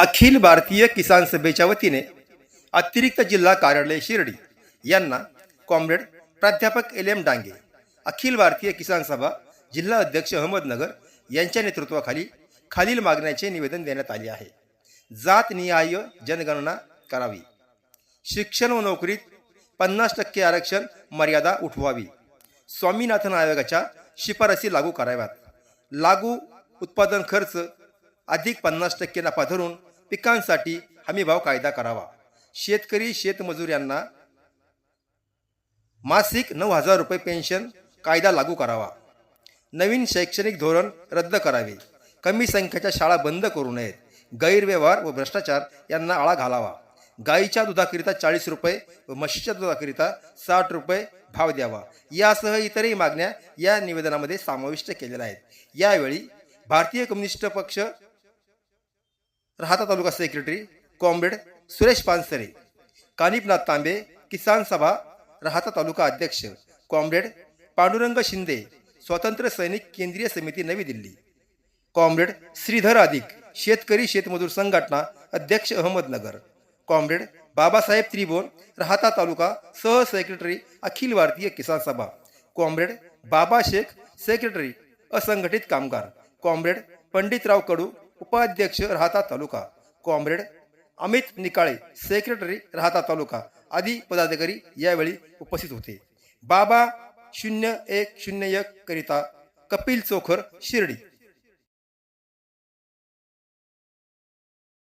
अखिल भारतीय किसान सभेच्या वतीने अतिरिक्त जिल्हा कार्यालय शिर्डी यांना कॉम्रेड प्राध्यापक एल एम डांगे अखिल भारतीय किसान सभा जिल्हा अध्यक्ष अहमदनगर यांच्या नेतृत्वाखाली खालील मागण्याचे निवेदन देण्यात आले आहे. जातनिहाय जनगणना करावी. शिक्षण व नोकरीत पन्नास टक्के आरक्षण मर्यादा उठवावी. स्वामीनाथन आयोगाच्या शिफारसी लागू कराव्यात. लागू उत्पादन खर्च अधिक पन्नास टक्के नफा धरून पिकांसाठी हमीभाव कायदा करावा. शेतकरी शेतमजूर यांना मासिक नऊ हजार रुपये पेन्शन कायदा लागू करावा. नवीन शैक्षणिक धोरण रद्द करावे. कमी संख्येच्या शाळा बंद करू नयेत. गैरव्यवहार व भ्रष्टाचार यांना आळा घालावा. गाईच्या दुधाकरिता चाळीस रुपये व म्हशीच्या दुधाकरिता साठ रुपये भाव द्यावा. यासह इतरही मागण्या या निवेदनामध्ये समाविष्ट केलेल्या आहेत. यावेळी भारतीय कम्युनिस्ट पक्ष राहता तालुका सेक्रेटरी कॉम्रेड सुरेश पानसरे कानिपनाथ तांबे किसान सभा राहता तालुका अध्यक्ष कॉम्रेड पांडुरंग शिंदे स्वातंत्र्य सैनिक केंद्रीय समिती नवी दिल्ली. कॉम्रेड श्रीधर अधिक शेतकरी शेतमजूर संघटना अध्यक्ष अहमदनगर. कॉम्रेड बाबासाहेब त्रिभुवन राहता तालुका सह सेक्रेटरी अखिल भारतीय किसान सभा. कॉम्रेड बाबा शेख सेक्रेटरी असंघटित कामगार. कॉम्रेड पंडितराव कडू उपाध्यक्ष राहता तालुका कॉम्रेड अमित निकाळे सेक्रेटरी राहता तालुका आदी पदाधिकारी यावेळी उपस्थित होते. बाबा शून्य एक शून्य एक करिता कपिल चोखर शिर्डी.